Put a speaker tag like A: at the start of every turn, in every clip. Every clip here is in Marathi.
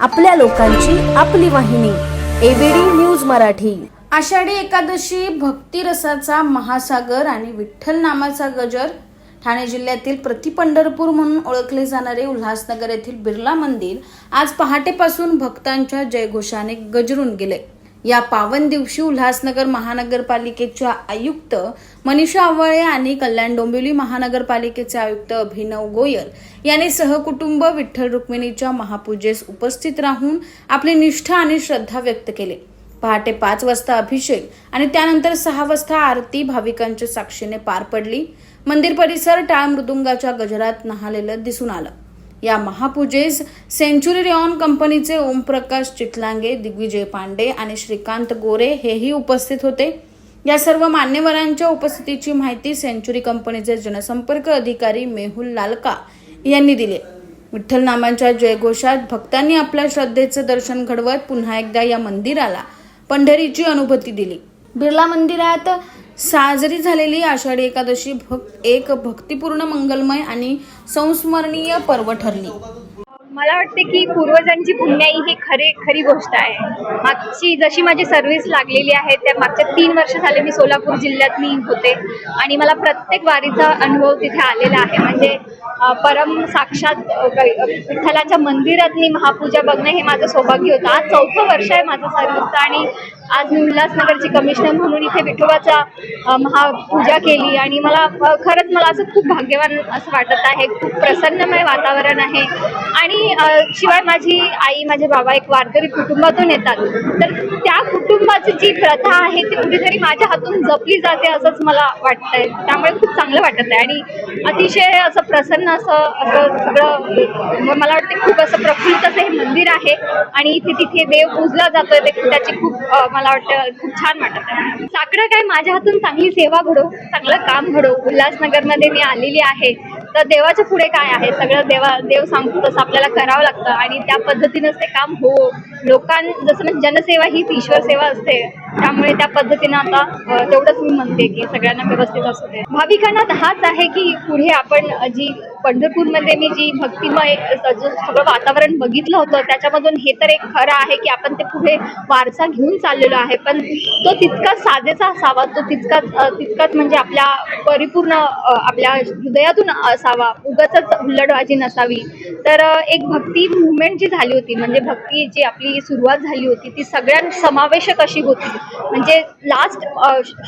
A: आपल्या लोकांची आपली वाहिनी एबीडी न्यूज मराठी.
B: आषाढी एकादशी भक्तिरसाचा महासागर आणि विठ्ठल नामाचा गजर ठाणे जिल्ह्यातील प्रति पंढरपूर म्हणून ओळखले जाणारे उल्हासनगर येथील बिर्ला मंदिर आज पहाटेपासून भक्तांच्या जयघोषाने गजरून गेले. या पावन दिवशी उल्हासनगर महानगरपालिकेच्या आयुक्त मनीषा आवळे आणि कल्याण डोंबिवली महानगरपालिकेचे आयुक्त अभिनव गोयल यांनी सहकुटुंब विठ्ठल रुक्मिणीच्या महापूजेस उपस्थित राहून आपली निष्ठा आणि श्रद्धा व्यक्त केली. पहाटे पाच वाजता अभिषेक आणि त्यानंतर सहा वाजता आरती भाविकांच्या साक्षीने पार पडली. मंदिर परिसर टाळ मृदुंगाच्या गजरात न्हालेलं दिसून आलं. या महापूजेस सेंचुरी रिऑन कंपनीचे ओमप्रकाश चितलांगे दिग्विजय पांडे आणि श्रीकांत गोरे हेही उपस्थित होते. या सर्व मान्यवरांच्या उपस्थितीची माहिती सेंचुरी कंपनीचे जनसंपर्क अधिकारी मेहुल लालका यांनी दिली. विठ्ठल नामांच्या जयघोषात भक्तांनी आपल्या श्रद्धेचं दर्शन घडवत पुन्हा एकदा या मंदिराला पंढरीची अनुभूती दिली. बिर्ला मंदिरात साजरी झालेली आषाढी एकादशी भक्त एक भक्तिपूर्ण मंगलमय आणि संस्मरणीय पर्व ठरली.
C: मला वाटते की पूर्वजांची पुण्याई ही खरी खरी गोष्ट आहे. मागची जशी माझी सर्व्हिस लागलेली आहे त्या मागच्या तीन वर्ष झाले मी सोलापूर जिल्ह्यात मी होते. आणि मला प्रत्येक वारीचा अनुभव तिथे आलेला आहे. म्हणजे परम साक्षात विठ्ठलाच्या मंदिरात मी महापूजा बघणं हे माझं सौभाग्य होतं. आज चौथं वर्ष आहे माझं सर्व्हिसचं आणि आज मी उल्हासनगरची कमिशनर म्हणून इथे विठोबाचा महापूजा केली आणि मला खरंच मला असं खूप भाग्यवान असं वाटत आहे. खूप प्रसन्नमय वातावरण आहे. आणि शिवाय माझी आई माझे बाबा एक वारकरी कुटुंबातून येतात. तर त्या जी प्रथा आहे ती कुठेतरी माझ्या हातून जपली जाते असंच मला वाटतंय. त्यामुळे खूप चांगलं वाटत आहे आणि अतिशय असं प्रसन्न असं असं सगळं म्हणजे मला वाटते खूप असं प्रफुल्लित असं हे मंदिर आहे. आणि इथे तिथे देव पूजला जातोय. ते त्याची खूप मला वाटतं खूप छान वाटत आहे. साकडं काय माझ्या हातून चांगली सेवा घडो चांगलं काम घडो. उल्हासनगरमध्ये मी आलेली आहे. तर देवाच्या पुढे काय आहे? सगळं देवा देव सांगतो तसं आपल्याला करावं लागतं आणि त्या पद्धतीनंच ते काम हो लोकां जसं म्हणजे जनसेवा हीच ईश्वर सेवा असते. त्यामुळे त्या पद्धतीनं आता तेवढंच मी म्हणते की सगळ्यांना व्यवस्थित असू दे. भाविकांना हाच आहे की पुढे आपण जी पंढरपूरमध्ये मी जी भक्तिमय सगळं वातावरण बघितलं होतं त्याच्यामधून हे तर एक खरं आहे की आपण ते पुढे वारसा घेऊन चाललेलो आहे. पण तो तितकाच साजेचा असावा तो तितकाच तितकाच म्हणजे आपल्या परिपूर्ण आपल्या हृदयातून असावा. उगाच हुल्लडबाजी नसावी. तर एक भक्ती मुवमेंट जी झाली होती म्हणजे भक्ती जी आपली सुरुवात झाली होती ती सगळ्यां समावेशक अशी होती. म्हणजे लास्ट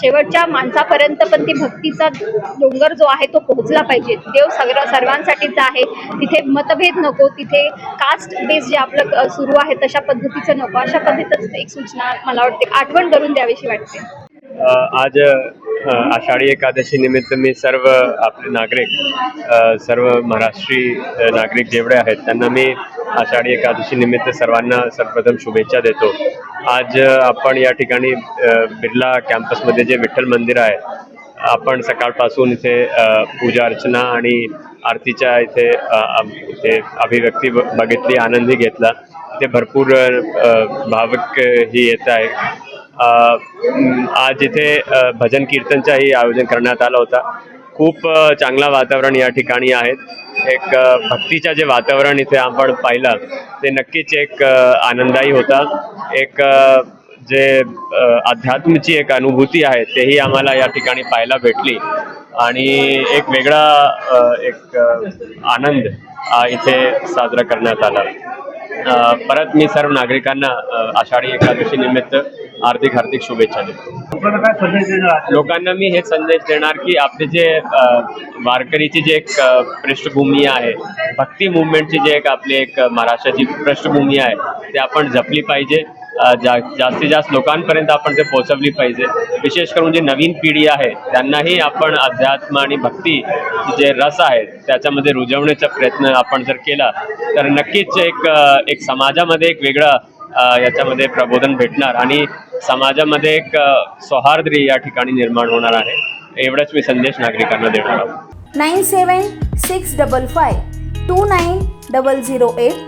C: शेवटच्या माणसापर्यंत पण ती भक्तीचा डोंगर जो आहे तो पोहोचला पाहिजे. देव सगळं सर्वांसाठीच आहे. तिथे मतभेद नको तिथे कास्ट बेस जे आपलं सुरू आहे तशा पद्धतीचं नको. अशा पद्धतीचं एक सूचना मला वाटते आठवण करून द्यावीशी वाटते.
D: आज आषाढी एकादशी निमित्त मी सर्व आपले नागरिक सर्व महाराष्ट्री नागरिक जेवढे आहेत त्यांना मी आषाढी एकादशी निमित्त सर्वांना सर्वप्रथम शुभेच्छा देतो. आज आपण या ठिकाणी बिर्ला कॅम्पसमध्ये जे विठ्ठल मंदिर आहे आपण सकाळपासून इथे पूजा अर्चना आणि आरतीच्या इथे ते अभिव्यक्ती ब- बघितली आनंदही घेतला. इथे भरपूर भावक भाविक ही येत आहे आज इथे भजन कीर्तनचाही आयोजन करण्यात आलं होता. खूप चांगला वातावरण या ठिकाणी आहेत. एक भक्तीचं जे वातावरण इथे आपण पाहिलं ते नक्कीच एक आनंदायी होता. एक जे अध्यात्मची एक अनुभूती आहे तेही आम्हाला या ठिकाणी पाहायला भेटली. आणि एक वेगळा एक आनंद इथे साजरा करण्यात आला. परत मी सर्व नागरिकांना आषाढी एकादशी निमित्त हार्दिक हार्दिक शुभेच्छा देतो.
E: लोकांना
D: मी हेच संदेश देणार की आपले जे वारकरीची जे एक पृष्ठभूमी आहे भक्ती मुवमेंटची जे एक आपली एक महाराष्ट्राची पृष्ठभूमी आहे ते आपण जपली पाहिजे. जा जास्तीत जास्त लोकांपर्यंत आपण ते पोहोचवली पाहिजे. विशेष करून जी नवीन पिढी आहे त्यांनाही आपण अध्यात्म आणि भक्ती जे रस आहे त्याच्यामध्ये रुजवण्याचा प्रयत्न आपण जर केला तर नक्कीच एक एक समाजामध्ये एक वेगळं याच्यामध्ये प्रबोधन भेटणार आणि समाजामध्ये एक सौहार्द्री या ठिकाणी निर्माण होणार आहे. एवढाच मी संदेश नागरिकांना देणार आहोत.
A: Nine seven six double five two nine double zero eight